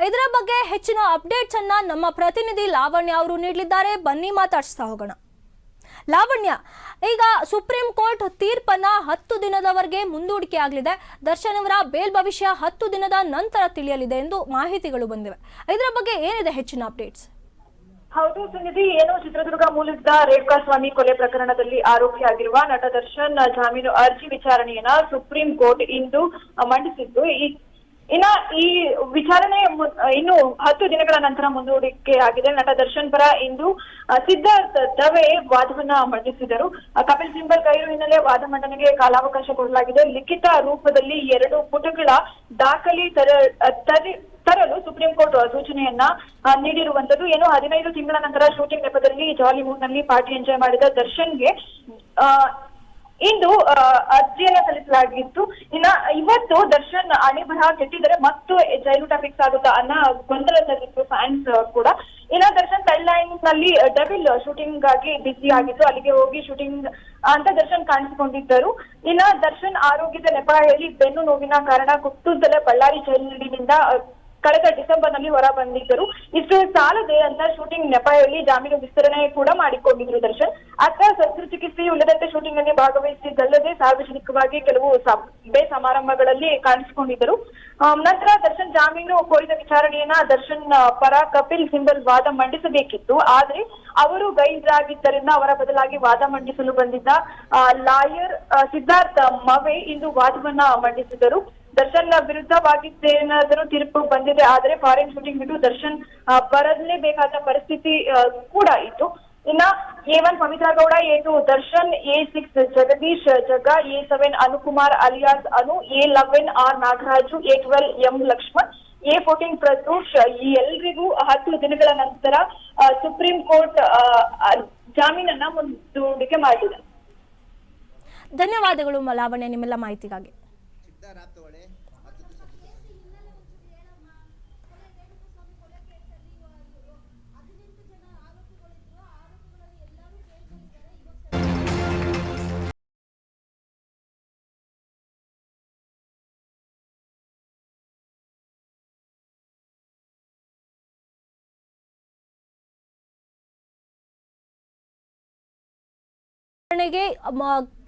ಇದರ ಬಗ್ಗೆ ಹೆಚ್ಚಿನ ಅಪ್ಡೇಟ್ಸ್ ಅನ್ನ ನಮ್ಮ ಪ್ರತಿನಿಧಿ ಲಾವಣ್ಯ ಅವರು ನೀಡಲಿದ್ದಾರೆ. ಬನ್ನಿ ಮಾತಾಡಿಸ್ತಾ ಹೋಗೋಣ. ಲಾವಣ್ಯ, ಈಗ ಸುಪ್ರೀಂ ಕೋರ್ಟ್ ತೀರ್ಪನ್ನ ಹತ್ತು ದಿನದವರೆಗೆ ಮುಂದೂಡಿಕೆ ಆಗಲಿದೆ. ದರ್ಶನ್ ಅವರ ಬೇಲ್ ಭವಿಷ್ಯ ಹತ್ತು ದಿನದ ನಂತರ ತಿಳಿಯಲಿದೆ ಎಂದು ಮಾಹಿತಿಗಳು ಬಂದಿವೆ. ಇದರ ಬಗ್ಗೆ ಏನಿದೆ ಹೆಚ್ಚಿನ ಅಪ್ಡೇಟ್ಸ್? ಹೌದು ಸುನಿಧಿ, ಏನು ಚಿತ್ರದುರ್ಗ ಮೂಲದ ರೇಣುಕಾ ಸ್ವಾಮಿ ಕೊಲೆ ಪ್ರಕರಣದಲ್ಲಿ ಆರೋಪಿಯಾಗಿರುವ ನಟ ದರ್ಶನ್ ಜಾಮೀನು ಅರ್ಜಿ ವಿಚಾರಣೆಯನ್ನ ಸುಪ್ರೀಂ ಕೋರ್ಟ್ ಇಂದು ಮಂಡಿಸಿದ್ದು. ಈ ಇನ್ನ ಈ ವಿಚಾರಣೆ ಇನ್ನು ಹತ್ತು ದಿನಗಳ ನಂತರ ಮುಂದೂಡಿಕೆ ಆಗಿದೆ. ನಟ ದರ್ಶನ್ ಪರ ಇಂದು ಸಿದ್ಧಾರ್ಥ್ ದವೆ ವಾದವನ್ನ ಮಂಡಿಸಿದರು. ಕಪಿಲ್ ಸಿಂಬಲ್ ಗೈರು ಹಿನ್ನೆಲೆ ವಾದ ಮಂಡನೆಗೆ ಕಾಲಾವಕಾಶ ಕೊಡಲಾಗಿದೆ. ಲಿಖಿತ ರೂಪದಲ್ಲಿ ಎರಡು ಪುಟಗಳ ದಾಖಲೆ ತರ ತರಿ- ತರಲು ಸುಪ್ರೀಂ ಕೋರ್ಟ್ ಸೂಚನೆಯನ್ನ ನೀಡಿರುವಂತದ್ದು ಏನು ಹದಿನೈದು ತಿಂಗಳ ನಂತರ ಶೂಟಿಂಗ್ ನೆಪದಲ್ಲಿ ಜಾಲಿವುಡ್ನಲ್ಲಿ ಪಾರ್ಟಿ ಎಂಜಾಯ್ ಮಾಡಿದ ದರ್ಶನ್ಗೆ ಇಂದು ಅರ್ಜಿಯನ್ನ ಸಲ್ಲಿಸಲಾಗಿತ್ತು. ಇನ್ನ ಇವತ್ತು ದರ್ಶನ್ ಅಣಿ ಬರಹ ಕೆಟ್ಟಿದರೆ ಮತ್ತು ಜೈಲೂಟ ಫಿಕ್ಸ್ ಆಗುತ್ತಾ ಅನ್ನೋ ಗೊಂದಲದಲ್ಲಿತ್ತು ಫ್ಯಾನ್ಸ್ ಕೂಡ. ಇನ್ನ ದರ್ಶನ್ ಲೈನ್ನಲ್ಲಿ ಡಬಲ್ ಶೂಟಿಂಗ್ ಆಗಿ ಬಿಸಿ ಆಗಿತ್ತು ಅಲ್ಲಿಗೆ ಹೋಗಿ ಶೂಟಿಂಗ್ ಅಂತ ದರ್ಶನ್ ಕಾಣಿಸಿಕೊಂಡಿದ್ದರು. ಇನ್ನ ದರ್ಶನ್ ಆರೋಗ್ಯದ ನೆಪ ಹೇಳಿ ಬೆನ್ನು ನೋವಿನ ಕಾರಣ ಕುತ್ತೂದಲೇ ಬಳ್ಳಾರಿ ಜೈಲಿನಿಂದ ಕಳೆದ ಡಿಸೆಂಬರ್ನಲ್ಲಿ ಹೊರ ಬಂದಿದ್ದರು ಇಷ್ಟು ಸಾಲದೆ ಅಂತ ಶೂಟಿಂಗ್ ನೆಪ ಹೇಳಿ ಜಾಮೀನು ವಿಸ್ತರಣೆ ಕೂಡ ಮಾಡಿಕೊಂಡಿದ್ರು ದರ್ಶನ್. ಅತ್ತ ಶಸ್ತ್ರಚಿಕಿತ್ಸೆ ಉಳಿದಂತೆ ಶೂಟಿಂಗ್ನಲ್ಲಿ ಭಾಗವಹಿಸಿದ್ದಲ್ಲದೆ ಸಾರ್ವಜನಿಕವಾಗಿ ಕೆಲವು ಸಭೆ ಸಮಾರಂಭಗಳಲ್ಲಿ ಕಾಣಿಸಿಕೊಂಡಿದ್ದರು. ನಂತರ ದರ್ಶನ್ ಜಾಮೀನು ಕೋರಿದ ವಿಚಾರಣೆಯನ್ನ ದರ್ಶನ್ ಪರ ಕಪಿಲ್ ಸಿಂಬಲ್ ವಾದ ಮಂಡಿಸಬೇಕಿತ್ತು. ಆದ್ರೆ ಅವರು ಗೈರಾಗಿದ್ದರಿಂದ ಅವರ ಬದಲಾಗಿ ವಾದ ಮಂಡಿಸಲು ಬಂದಿದ್ದ ಲಾಯರ್ ಸಿದ್ಧಾರ್ಥ ಮವೆ ಇಂದು ವಾದವನ್ನ ಮಂಡಿಸಿದರು ದರ್ಶನ್ ವಿರುದ್ಧವಾಗಿದ್ದೇನಾದರೂ ತೀರ್ಪು ಬಂದಿದೆ. ಆದ್ರೆ ಫಾರಿನ್ ಶೂಟಿಂಗ್ ಬಿಟ್ಟು ದರ್ಶನ್ ಬರಲೇಬೇಕಾದ ಪರಿಸ್ಥಿತಿ ಕೂಡ ಇತ್ತು. ಇನ್ನ A one Pavithra Gowda A two Darshan A six Jagadish, Jaga A seven Anukumar, alias Anu A eleven R Nagaraju A twelve M Lakshman A fourteen Pratush ಈ ಎಲ್ರಿಗೂ ಹತ್ತು ದಿನಗಳ ನಂತರ ಸುಪ್ರೀಂ ಕೋರ್ಟ್ ಜಾಮೀನನ್ನ ಮುಂದೂಡಿಕೆ ಮಾಡಿದೆ. ಧನ್ಯವಾದಗಳು ಮಲಾವಣೆ ನಿಮ್ಮೆಲ್ಲ ಮಾಹಿತಿಗಾಗಿ.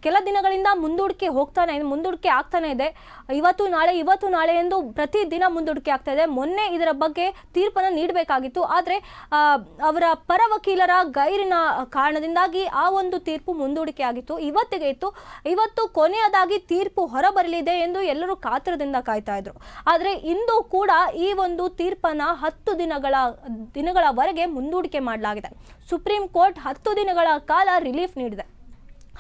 ಕೆಲ ದಿನಗಳಿಂದ ಮುಂದೂಡಿಕೆ ಹೋಗ್ತಾನೆ, ಮುಂದೂಡಿಕೆ ಆಗ್ತಾನೆ ಇದೆ. ಇವತ್ತು ನಾಳೆ ಇವತ್ತು ನಾಳೆ ಎಂದು ಪ್ರತಿ ದಿನ ಮುಂದೂಡಿಕೆ ಆಗ್ತಾ ಇದೆ. ಮೊನ್ನೆ ಇದರ ಬಗ್ಗೆ ತೀರ್ಪನ್ನು ನೀಡಬೇಕಾಗಿತ್ತು. ಆದರೆ ಅವರ ಪರ ವಕೀಲರ ಗೈರಿನ ಕಾರಣದಿಂದಾಗಿ ಆ ಒಂದು ತೀರ್ಪು ಮುಂದೂಡಿಕೆ ಆಗಿತ್ತು. ಇವತ್ತಿಗೆ ಇತ್ತು. ಇವತ್ತು ಕೊನೆಯದಾಗಿ ತೀರ್ಪು ಹೊರಬರಲಿದೆ ಎಂದು ಎಲ್ಲರೂ ಕಾತರದಿಂದ ಕಾಯ್ತಾ ಇದ್ರು. ಆದರೆ, ಇಂದು ಕೂಡ ಈ ಒಂದು ತೀರ್ಪನ್ನ ಹತ್ತು ದಿನಗಳ, ದಿನಗಳವರೆಗೆ ಮುಂದೂಡಿಕೆ ಮಾಡಲಾಗಿದೆ. ಸುಪ್ರೀಂ ಕೋರ್ಟ್ ಹತ್ತು ದಿನಗಳ ಕಾಲ ರಿಲೀಫ್ ನೀಡಿದೆ.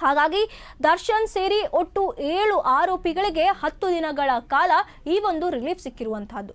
ಹಾಗಾಗಿ ದರ್ಶನ್ ಸೇರಿ ಒಟ್ಟು ಏಳು ಆರೋಪಿಗಳಿಗೆ ಹತ್ತು ದಿನಗಳ ಕಾಲ ಈ ಒಂದು ರಿಲೀಫ್ ಸಿಕ್ಕಿರುವಂತಹದ್ದು.